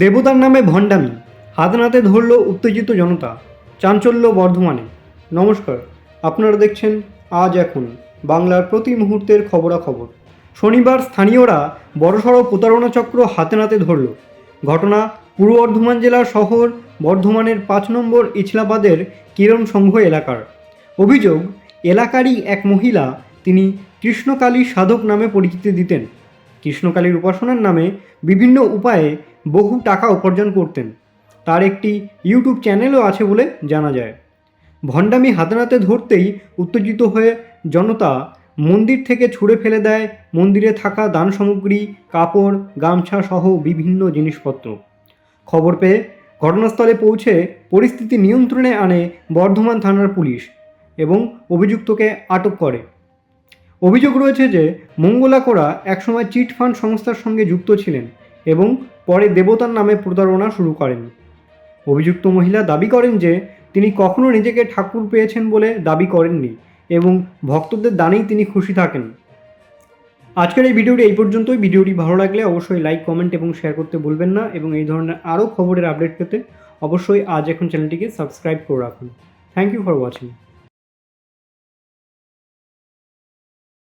দেবতার নামে ভণ্ডামি, হাতে নাতে ধরল উত্তেজিত জনতা, চাঞ্চল্য বর্ধমানে। নমস্কার, আপনারা দেখছেন আজ এখন বাংলার প্রতি মুহূর্তের খবরাখবর। শনিবার স্থানীয়রা বড়সড় প্রতারণা চক্র হাতে নাতে ধরল। ঘটনা পূর্ব বর্ধমান জেলার শহর বর্ধমানের পাঁচ নম্বর ইছলাবাদের কিরণ সংঘ এলাকার। অভিযোগ, এলাকারই এক মহিলা, তিনি কৃষ্ণকালী সাধক নামে পরিচিতি দিতেন। কৃষ্ণকালীর উপাসনার নামে বিভিন্ন উপায়ে বহু টাকা উপার্জন করতেন। তার একটি ইউটিউব চ্যানেলও আছে বলে জানা যায়। ভণ্ডামি হাতে ধরতেই উত্তেজিত হয়ে জনতা মন্দির থেকে ছুঁড়ে ফেলে দেয় মন্দিরে থাকা দান সামগ্রী, কাপড়, গামছা সহ বিভিন্ন জিনিসপত্র। খবর পেয়ে ঘটনাস্থলে পৌঁছে পরিস্থিতি নিয়ন্ত্রণে আনে বর্ধমান থানার পুলিশ এবং অভিযুক্তকে আটক করে। অভিযোগ রয়েছে যে মঙ্গলা কোরা একসময় চিট ফান্ড সংস্থার সঙ্গে যুক্ত ছিলেন এবং পরে দেবতার নামে প্রতারণা শুরু করেন। অভিযুক্ত মহিলা দাবি করেন যে তিনি কখনো নিজেকে ঠাকুর পেয়েছেন বলে দাবি করেননি এবং ভক্তদের দানেই তিনি খুশি থাকেন। আজকের এই ভিডিওটি এই পর্যন্তই। ভিডিওটি ভালো লাগলে অবশ্যই লাইক, কমেন্ট এবং শেয়ার করতে ভুলবেন না এবং এই ধরনের আরও খবরের আপডেট পেতে অবশ্যই আজ এখন চ্যানেলটিকে সাবস্ক্রাইব করে রাখুন। Thank you for watching.